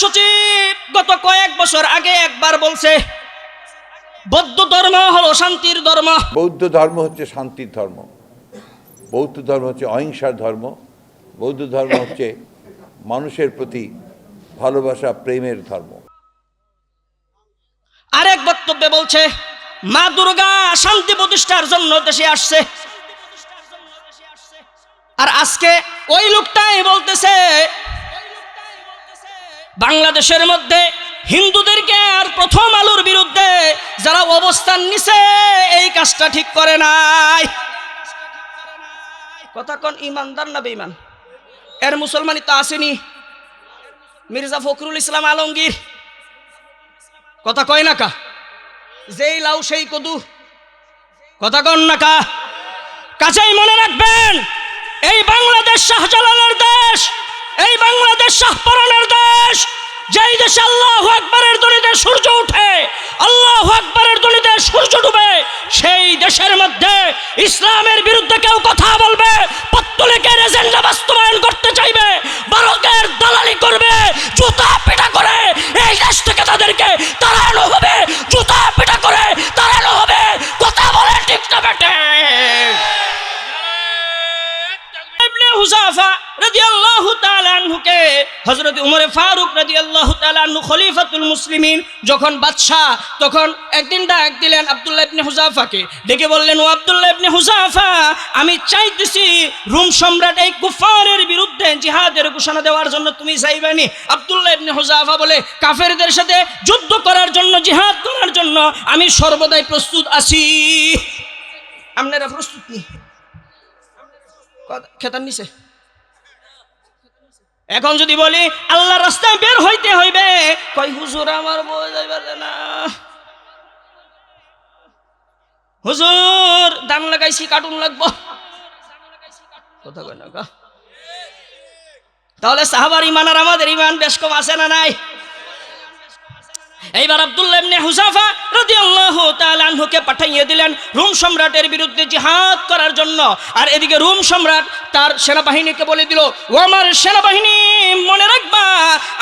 মহাসচিব গত কয়েক বছর আগে একবার বলছে বৌদ্ধ ধর্ম হলো শান্তির ধর্ম। বৌদ্ধ ধর্ম হচ্ছে শান্তির ধর্ম। বৌদ্ধ ধর্ম হচ্ছে অহিংসার ধর্ম। বৌদ্ধ ধর্ম হচ্ছে মানুষের প্রতি ভালোবাসা প্রেমের ধর্ম। আরেক বক্তব্যে বলছে মা দুর্গা শান্তি প্রতিষ্ঠার জন্য দেশে আসছে। আর আজকে ওই লোকটাই বলতেছে বাংলাদেশের মধ্যে হিন্দুদেরকে আর প্রথম আলোর বিরুদ্ধে যারা অবস্থান নিছে, এই কাজটা ঠিক করে নাই। কথা কোন, ইমানদার না বেঈমান? এর মুসলমানই তো আসেনি। মির্জা ফখরুল ইসলাম আলমগীর। কথা কয় না কা? যেই লাউ সেই কদু। কথা কন না কা? কাছেই মনে রাখবেন, এই বাংলাদেশ শাহজালালের দেশ এই বাংলাদেশ শাহপরানের দেশ, যেই দেশে আল্লাহ আকবরের দলিতে সূর্য উঠে, আল্লাহ আকবরের দলিতে সূর্য ডুবে, সেই দেশের মধ্যে ইসলামের বিরুদ্ধে কেউ কথা বলবে আমি বিরুদ্ধে জিহাদের ঘোষণা দেওয়ার জন্য তুমি চাইবানি আব্দুল্লাহ হুজাফা বলে, কাফেরদের সাথে যুদ্ধ করার জন্য, জিহাদ করার জন্য আমি সর্বদাই প্রস্তুত আছি। আপনারা প্রস্তুত নি খেতার নিচে। এখন যদি বলি আল্লাহ রাস্তায় বের হইতে হইবে কই হুজুর, আমার বয়ে যাই দে না। হুজুর, দান লাগাইছি, কার্টুন লাগবো। কথা কয় না? তাহলে সাহাবার ইমান আর আমাদের ইমান বেশ কম আছে না নাই? এইবার আব্দুল্লাহ ইবনে হুজাফা রাদিয়াল্লাহু তাআলা আনহুকে পাঠিয়ে দিলেন রোম সম্রাটের বিরুদ্ধে জিহাদ করার জন্য। আর এদিকে রোম সম্রাট তার সেনাবাহিনীকে বলে দিল ও আমার সেনাবাহিনী? মনে রাখবা?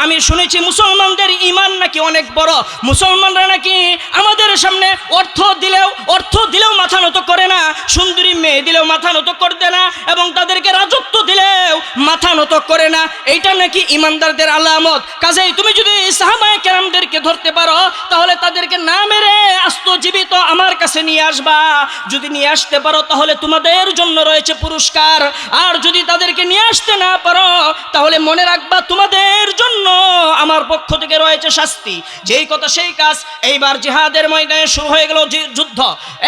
আমি শুনেছি মুসলমানদের ইমান নাকি অনেক বড়। মুসলমানরা নাকি আমাদের সামনে অর্থ দিলেও অর্থ দিলেও মাথা নত করে না, সুন্দরী মেয়ে দিলেও মাথা নত করবে না, এবং তাদেরকে রাজত্ব দিলেও মাথা নত করে না। এইটা নাকি ইমানদারদের আলামত। কাজেই তুমি যদি সাহাবায়ে কেরামদেরকে ধরতে পারো, তাহলে তাদেরকে না মেরে আস্ত জীবিত আমার কাছে নিয়ে আসবা। যদি নিয়ে আসতে পারো, তাহলে তোমাদের জন্য রয়েছে পুরস্কার। আর যদি তাদেরকে নিয়ে আসতে না পারো, তাহলে মনে রাখবা তোমাদের জন্য আমার পক্ষ থেকে রয়েছে শাস্তি। যেই কথা সেই কাজ। এইবার জিহাদের ময়দানে শুরু হয়ে গেল যুদ্ধ।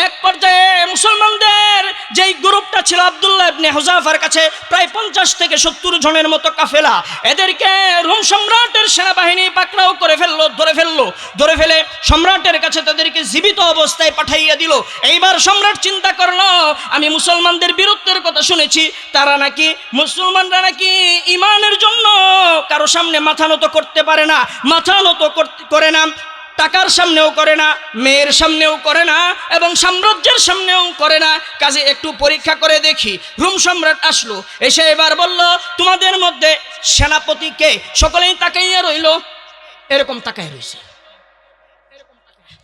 এক পর্যায়ে মুসলমানদের যেই গ্রুপটা ছিল আব্দুল্লাহ ইবনে হুজাফার কাছে, প্রায় পঞ্চাশ থেকে সত্তর জনের মতো কাফেলা। এদেরকে রোম সম্রাটের সেনাবাহিনী পাকড়াও করে ফেলল, ধরে ফেলল। ধরে ফেলে সম্রাটের কাছে তাদেরকে জীবিত অবস্থায় পাঠাইয়া দিল। এইবার সম্রাট চিন্তা করল, আমি মুসলমানদের বীরত্বের কথা শুনেছি, তারা নাকি মুসলমানরা নাকি ইমানের জন্য কারও সামনে মাথা নত করতে পারে না, মাথা নত করে না, টাকার সামনেও করে না, মেয়ের সামনেও করে না, এবং সাম্রাজ্যের সামনেও করে না। কাজে একটু পরীক্ষা করে দেখি, রুম সম্রাট আসলো, এসে এবার বলল, তোমাদের মধ্যে সেনাপতিকে সকলেই তাকাইয়া রইল। এরকম তাকাই রইছে।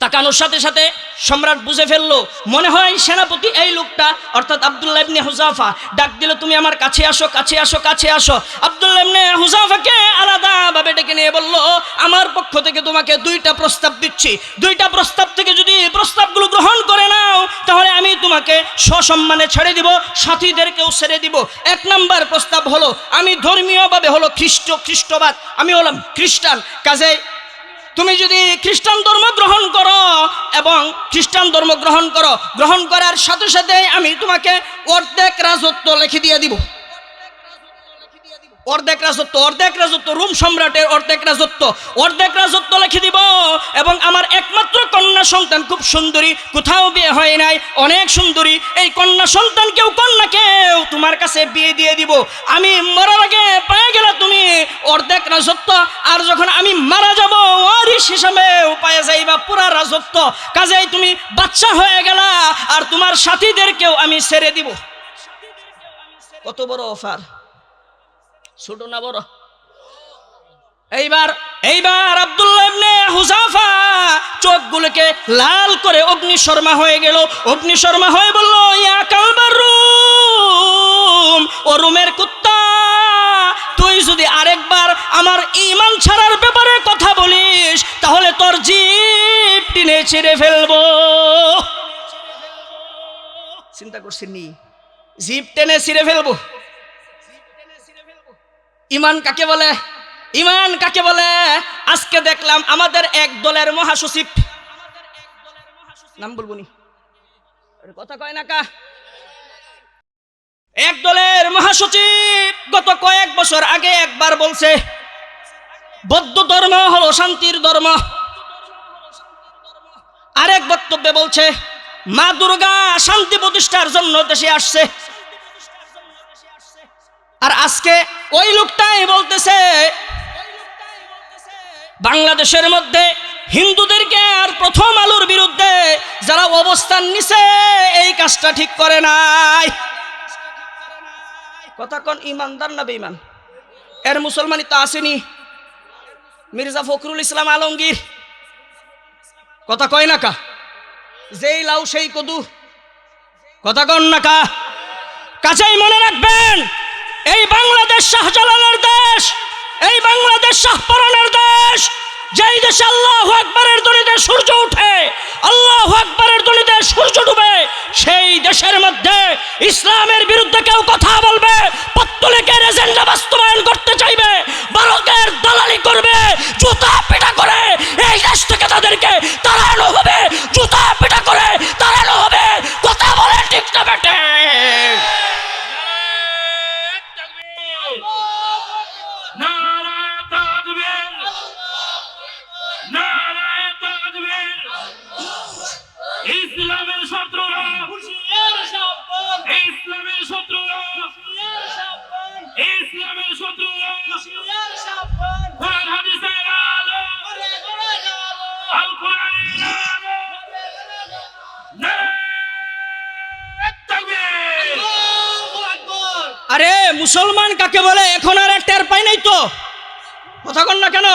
তাকানোর সাথে সাথে সম্রাট বুঝে ফেলল, মনে হয় সেনাপতি এই লোকটা, অর্থাৎ আব্দুল্লাহ ইবনে হুজাফা। ডাক দিল, তুমি আমার কাছে আসো কাছে আসো কাছে আসো। আব্দুল্লাহ ইবনে হুজাফাকে আলাদাভাবে ডেকে নিয়ে বলল, আমার পক্ষ থেকে তোমাকে দুইটা প্রস্তাব দিচ্ছি। দুইটা প্রস্তাব থেকে যদি প্রস্তাবগুলো গ্রহণ করে নাও, তাহলে আমি তোমাকে সসম্মানে ছেড়ে দিব, সাথীদেরকেও ছেড়ে দিব। এক নাম্বার প্রস্তাব হলো, আমি ধর্মীয়ভাবে হলো খ্রিস্ট, খ্রিস্টবাদ। আমি হলাম খ্রিস্টান। কাজে তুমি যদি খ্রিস্টান ধর্ম গ্রহণ করো এবং খ্রিস্টান ধর্ম গ্রহণ করো, গ্রহণ করার সাথে সাথে আমি তোমাকে অর্ধেক রাজত্ব লিখে দিয়ে দিব। অর্ধেক রাজত্ব অর্ধেক রাজত্ব, রোম সম্রাটের অর্ধেক রাজত্ব অর্ধেক রাজত্ব লিখে দিব এবং আমার একমাত্র কন্যা সন্তান, খুব সুন্দরী, কোথাও বিয়ে হয় নাই, অনেক সুন্দরী, এই কন্যা সন্তানকেও কন্যাকেও তোমার কাছে বিয়ে দিয়ে দিব। আমি মরার আগে পেয়ে গেলে তুমি অর্ধেক রাজত্ব, আর যখন আমি পুরা রাজত্ব। কাজেই তুমি বাচ্চা হয়ে গেলা আর তোমার সাথীদেরকেও আমি ছেড়ে দিব। কত বড় অফার? ছোট না বড়? এইবার এইবার আব্দুল্লাহ হুজাফা চোখগুলোকে লাল করে অগ্নি শর্মা হয়ে গেল। অগ্নিশর্মা হয়ে বলল, ইয়া কালবার রুম, ও রুমের কুত্তা ছিঁড়ে ফেলব। চিন্তা করছেন নি? জিপ টেনে ছিঁড়ে ফেলব। ইমান কাকে বলে? ইমান কাকে বলে? আজকে দেখলাম আমাদের এক দলের মহাসচিব। নাম বলব কথা কয় না কা। এক দলের মহাসচিব গত কয়েক বছর আগে একবার বলছে, বৌদ্ধ ধর্ম হলো শান্তির ধর্ম। আরেক বক্তব্যে বলছে, মা দুর্গা শান্তি প্রতিষ্ঠার জন্য দেশে আসছে। আর আজকে ওই লোকটাই বলতেছে, বাংলাদেশের মধ্যে হিন্দুদেরকে আর প্রথম আলোর বিরুদ্ধে যারা অবস্থান নিছে, এই কাজটা ঠিক করে নাই। কথা কোন, ইমানদার না বেঈমান? এর মুসলমানই তো আসেনি। মির্জা ফখরুল ইসলাম আলমগীর কথা কয় না কা? যেই লাউ সেই কদু। কথা কন না কা? কাছেই মনে রাখবেন, এই বাংলাদেশ শাহজালালের দেশ, এই বাংলাদেশ শাহপরানের দেশ, যেই দেশে আল্লাহ আকবরের দলিতে সূর্য উঠে, আল্লাহ আকবরের দলিতে সূর্য ডুবে, সেই দেশের মধ্যে ইসলামের বিরুদ্ধে কেউ আরে মুসলমান কাকে বলে? এখন আর টের পাই নাই তো। কথা কন না কেন?